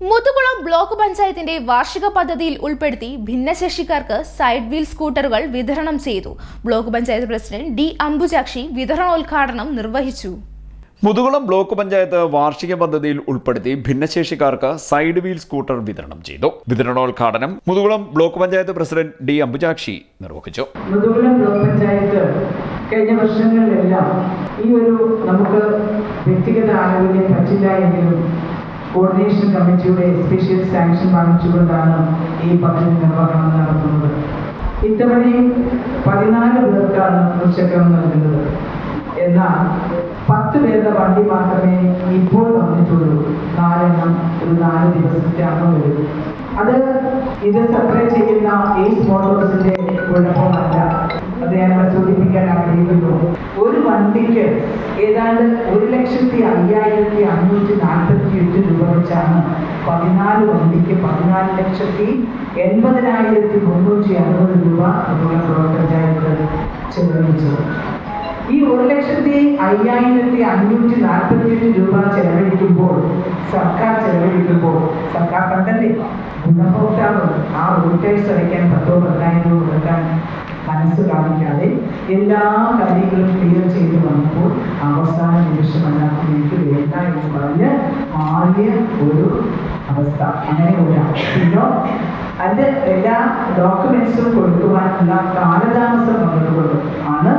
Muthukulam block പഞ്ചായത്തിന്റെ വാർഷിക പദ്ധതിയിൽ ഉൾപ്പെടുത്തി ഭിന്നശേഷിക്കാർക്ക് സൈഡ് വീൽ സ്കൂട്ടറുകൾ വിതരണം ചെയ്തു. Block panchayat president D Ambujakshi വിതരണോദ്ഘാടനം നിർവഹിച്ചു. മുതുകുളം ബ്ലോക്ക് പഞ്ചായത്ത് വാർഷിക പദ്ധതിയിൽ ഉൾപ്പെടുത്തി ഭിന്നശേഷിക്കാർക്ക് സൈഡ് വീൽ സ്കൂട്ടർ വിതരണം ചെയ്തു. വിതരണോദ്ഘാടനം Muthukulam block panchayat president D Ambujakshi നിർവഹിച്ചു. മുതുകുളം ബ്ലോക്ക് പഞ്ചായത്ത് കഴിഞ്ഞ വർഷങ്ങളിലെല്ലാം ഈ ഒരു നമുക്ക് വ്യക്തിഗത ആനുകൂല്യം പറ്റില്ല എങ്കിലും കോർഡിനേഷൻ കമ്മിറ്റിയുടെ സ്പെഷ്യൽ സാങ്ഷൻ വാങ്ങിച്ചുകൊണ്ടാണ് ഈ പദ്ധതി നിർവഹണം നടത്തുന്നത് ഇത്തവണയും പതിനാല് പേർക്കാണ് ഉച്ചക്കം നൽകുന്നത്. എന്നാൽ പത്ത് പേരുടെ വണ്ടി മാത്രമേ ഇപ്പോൾ വന്നിട്ടുള്ളൂ. നാലെണ്ണം ഒരു നാല് ദിവസത്തേക്കാണ് വരും. അത് ഇത് സപ്ലൈ ചെയ്യുന്ന എയ്സ് മോട്ടോഴ്സിന്റെ കുഴപ്പമല്ല. അത് ഞാൻ സൂചിപ്പിക്കാൻ ആഗ്രഹിക്കുന്നു. ഒരു വണ്ടിക്ക് ഏതാണ്ട് ഒരു ലക്ഷത്തി അയ്യായിരത്തി അഞ്ഞൂറ്റി നാൽപ്പത്തി എട്ട് രൂപ വെച്ചാണ് പതിനാല് വണ്ടിക്ക് പതിനാല് ലക്ഷത്തി എൺപതിനായിരത്തി മുന്നൂറ്റി അറുപത് രൂപ അതുപോലെ ബ്ലോക്ക് പഞ്ചായത്ത് ചെലവഴിച്ചത്. ഈ ഒരു ലക്ഷത്തി അയ്യായിരത്തി അഞ്ഞൂറ്റി നാൽപ്പത്തി എട്ട് രൂപ ചെലവഴിക്കുമ്പോൾ സർക്കാർ ചെലവഴിക്കുമ്പോൾ സർക്കാർ കണ്ടല്ലേ ഗുണഭോക്താവ് ആ വോട്ടേഴ്സ് അടയ്ക്കാൻ പത്തോ പതിനായിരം രൂപ കൊടുക്കാൻ മനസ്സ് കാണിക്കാതെ എല്ലാ കാര്യങ്ങളും ക്ലിയർ ചെയ്ത് വന്നപ്പോൾ അവസാന നിമിഷമല്ല എനിക്ക് വേണ്ട എന്ന് പറഞ്ഞ് മാറിയ ഒരു അവസ്ഥ. അങ്ങനെ ഒരു പിന്നെ എല്ലാ ഡോക്യുമെന്റ്സും കൊടുക്കുവാനുള്ള കാലതാമസം വന്നതുകൊണ്ട് ആണ്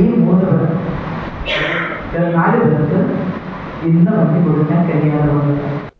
ഈ മൂന്ന് പേർ നാല് പേർക്ക്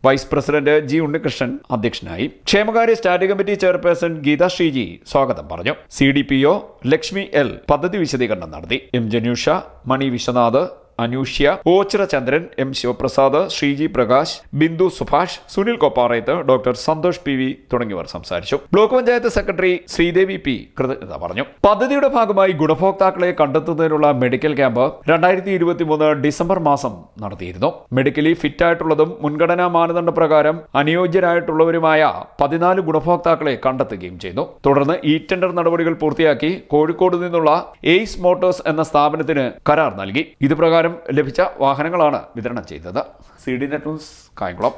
വൈസ് പ്രസിഡന്റ് ജി ഉണ്ണികൃഷ്ണൻ അധ്യക്ഷനായി ക്ഷേമകാര്യ standing committee chairperson Geetha Sreeji സ്വാഗതം പറഞ്ഞു. C D P O Lakshmi L പദ്ധതി വിശദീകരണം നടത്തി. M Janusha Mani Viswanath Anushya Oachira Chandran M. Sivaprasad Sreeji Prakash Bindu Subhash Sunil Kopparayath doctor Santhosh P. V. തുടങ്ങിയവർ സംസാരിച്ചു. Block panchayat secretary Sreedevi P. കൃതജ്ഞത പറഞ്ഞു. പദ്ധതിയുടെ ഭാഗമായി ഗുണഭോക്താക്കളെ കണ്ടെത്തുന്നതിനുള്ള മെഡിക്കൽ ക്യാമ്പ് രണ്ടായിരത്തി ഇരുപത്തി മൂന്ന് ഡിസംബർ മാസം നടത്തിയിരുന്നു. മെഡിക്കലി ഫിറ്റായിട്ടുള്ളതും മുൻഗണനാ മാനദണ്ഡ പ്രകാരം അനുയോജ്യരായിട്ടുള്ളവരുമായ പതിനാല് ഗുണഭോക്താക്കളെ കണ്ടെത്തുകയും ചെയ്തു. തുടർന്ന് ഈ ടെൻഡർ നടപടികൾ പൂർത്തിയാക്കി കോഴിക്കോട് നിന്നുള്ള എയ്സ് മോട്ടോഴ്സ് എന്ന സ്ഥാപനത്തിന് കരാർ നൽകി. ഇത് പ്രകാരം ലഭിച്ച വാഹനങ്ങളാണ് വിതരണം ചെയ്തത്. C D net news Kayamkulam.